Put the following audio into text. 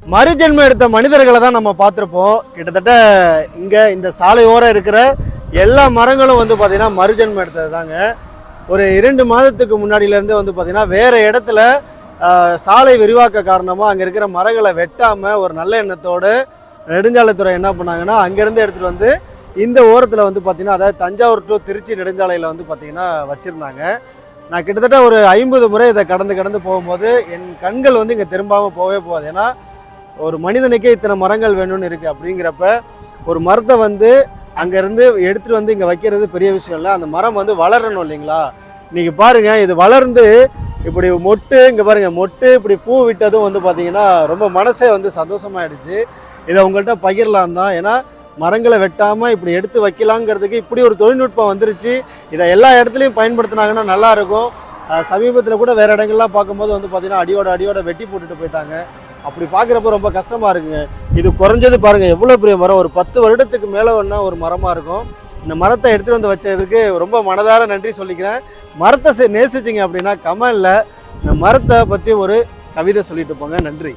மறுஜென்மம் எடுத்த மனிதர்களை தான் நம்ம பார்த்துருப்போம். கிட்டத்தட்ட இங்கே இந்த சாலையோரம் இருக்கிற எல்லா மரங்களும் வந்து பார்த்திங்கன்னா மறுஜென்மம் எடுத்தது தாங்க ஒரு இரண்டு மாதத்துக்கு முன்னாடியிலேருந்து வந்து பார்த்திங்கன்னா வேறு இடத்துல சாலை விரிவாக்க காரணமாக அங்கே இருக்கிற மரங்களை வெட்டாமல் ஒரு நல்ல எண்ணத்தோடு நெடுஞ்சாலைத்துறை என்ன பண்ணாங்கன்னா அங்கேருந்து எடுத்துகிட்டு வந்து இந்த ஓரத்தில் வந்து பார்த்திங்கன்னா அதாவது தஞ்சாவூர் டு திருச்சி நெடுஞ்சாலையில் வந்து பார்த்திங்கன்னா வச்சுருந்தாங்க. நான் கிட்டத்தட்ட ஒரு ஐம்பது முறை இதை கடந்து கடந்து போகும்போது என் கண்கள் வந்து இங்கே திரும்பாமல் போகவே போகாது. ஏன்னா ஒரு மனிதனுக்கே இத்தனை மரங்கள் வேணும்னு இருக்குது அப்படிங்கிறப்ப ஒரு மரத்தை வந்து அங்கேருந்து எடுத்துகிட்டு வந்து இங்கே வைக்கிறது பெரிய விஷயம் இல்லை. அந்த மரம் வந்து வளரணும் இல்லைங்களா? நீங்கள் பாருங்கள் இது வளர்ந்து இப்படி மொட்டு இங்கே பாருங்கள் மொட்டு இப்படி பூ விட்டதும் வந்து பார்த்தீங்கன்னா ரொம்ப மனசே வந்து சந்தோஷமாயிடுச்சு. இதை உங்கள்கிட்ட பகிரலாம் தான். ஏன்னா மரங்களை வெட்டாமல் இப்படி எடுத்து வைக்கலாங்கிறதுக்கு இப்படி ஒரு தொழில்நுட்பம் வந்துருச்சு. இதை எல்லா இடத்துலையும் பயன்படுத்தினாங்கன்னா நல்லாயிருக்கும் சமீபத்தில் கூட வேறு இடங்கள்லாம் பார்க்கும்போது வந்து பார்த்திங்கன்னா அடியோட அடியோட வெட்டி போட்டுட்டு போயிட்டாங்க. அப்படி பார்க்குறப்ப ரொம்ப கஷ்டமாக இருக்குங்க. இது குறைஞ்சது பாருங்கள் எவ்வளோ பெரிய மரம்? ஒரு பத்து வருடத்துக்கு மேலே ஒன்றா ஒரு மரமாக இருக்கும். இந்த மரத்தை எடுத்துகிட்டு வந்து வச்சதுக்கு ரொம்ப மனதார நன்றி சொல்லிக்கிறேன். மரத்தை சே- நேசிச்சிங்க அப்படின்னா கமலில் இந்த மரத்தை பற்றி ஒரு கவிதை சொல்லிட்டு போங்க. நன்றி.